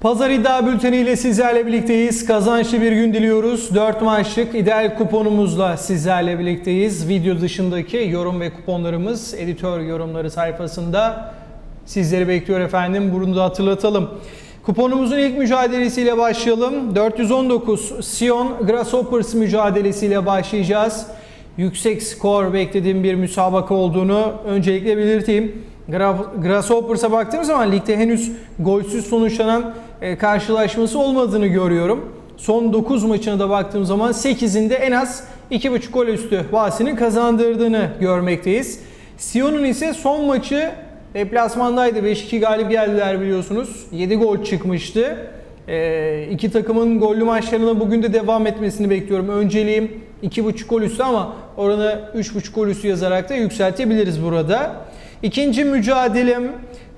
Pazar iddia bülteniyle sizlerle birlikteyiz. Kazançlı bir gün diliyoruz. 4 maçlık ideal kuponumuzla sizlerle birlikteyiz. Video dışındaki yorum ve kuponlarımız editör yorumları sayfasında sizleri bekliyor efendim. Bunu da hatırlatalım. Kuponumuzun ilk mücadelesiyle başlayalım. 419 Sion Grasshoppers mücadelesiyle başlayacağız. Yüksek skor beklediğim bir müsabaka olduğunu öncelikle belirteyim. Gra- Grasshoppers'a baktığım zaman ligde henüz golsüz sonuçlanan karşılaşması olmadığını görüyorum. Son 9 maçına da baktığım zaman 8'inde en az 2.5 gol üstü bahsinin kazandırdığını görmekteyiz. Sion'un ise son maçı deplasmandaydı. 5-2 galip geldiler biliyorsunuz. 7 gol çıkmıştı. E, iki takımın gollü maçlarına bugün de devam etmesini bekliyorum. Önceliğim 2.5 gol üstü ama oranı 3.5 gol üstü yazarak da yükseltebiliriz burada. İkinci mücadelem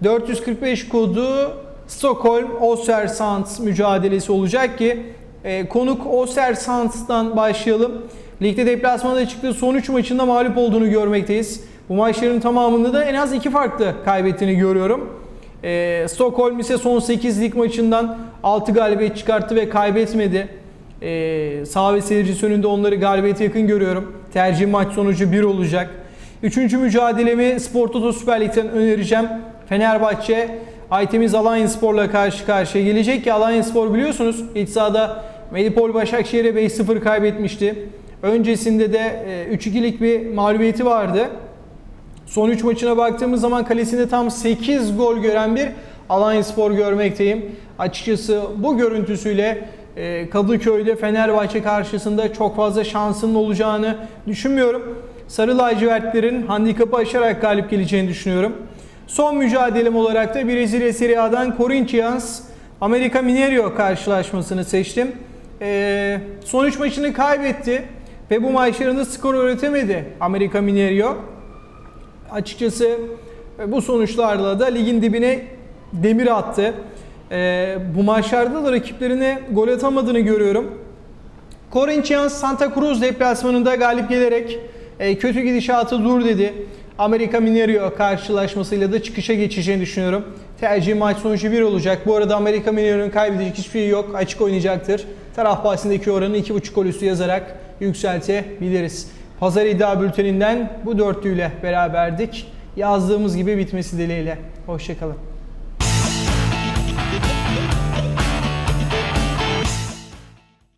445 kodu Stockholm Ostersund mücadelesi olacak ki e, konuk Ostersund'dan başlayalım. Ligde deplasmanda çıktığı son 3 maçında mağlup olduğunu görmekteyiz. Bu maçların tamamında da en az 2 farklı kaybettiğini görüyorum. E, Stockholm ise son 8 lig maçından 6 galibiyet çıkarttı ve kaybetmedi. E, sağ ve seyircisi önünde onları galibiyete yakın görüyorum. Tercih maç sonucu 1 olacak. Üçüncü mücadelemi Spor Toto Süper Lig'den önereceğim. Fenerbahçe Aytemiz Alanya Spor'la karşı karşıya gelecek ki Alanya Spor biliyorsunuz iç sahada Medipol Başakşehir'e 5-0 kaybetmişti. Öncesinde de e, 3-2'lik bir mağlubiyeti vardı. Son 3 maçına baktığımız zaman kalesinde tam 8 gol gören bir Alanya Spor görmekteyim. Açıkçası bu görüntüsüyle e, Kadıköy'de Fenerbahçe karşısında çok fazla şansının olacağını düşünmüyorum. Sarı lacivertlerin handikapı aşarak galip geleceğini düşünüyorum. Son mücadelem olarak da Brezilya Serie A'dan Corinthians Amerika Mineiro karşılaşmasını seçtim. E, son 3 maçını kaybetti ve bu maçlarında skor üretemedi Amerika Mineiro. Açıkçası e, bu sonuçlarla da ligin dibine demir attı. E, bu maçlarda da rakiplerine gol atamadığını görüyorum. Corinthians Santa Cruz deplasmanında galip gelerek e, kötü gidişatı dur dedi. Amerika Mineiro karşılaşmasıyla da çıkışa geçeceğini düşünüyorum. Tercih maç sonucu 1 olacak. Bu arada Amerika Mineiro'nun kaybedecek hiçbir şey yok. Açık oynayacaktır. Taraf bahsindeki oranı 2.5 gol üstü yazarak yükseltebiliriz. Pazar iddia bülteninden bu dörtlüyle beraberdik. Yazdığımız gibi bitmesi dileğiyle. Hoşçakalın.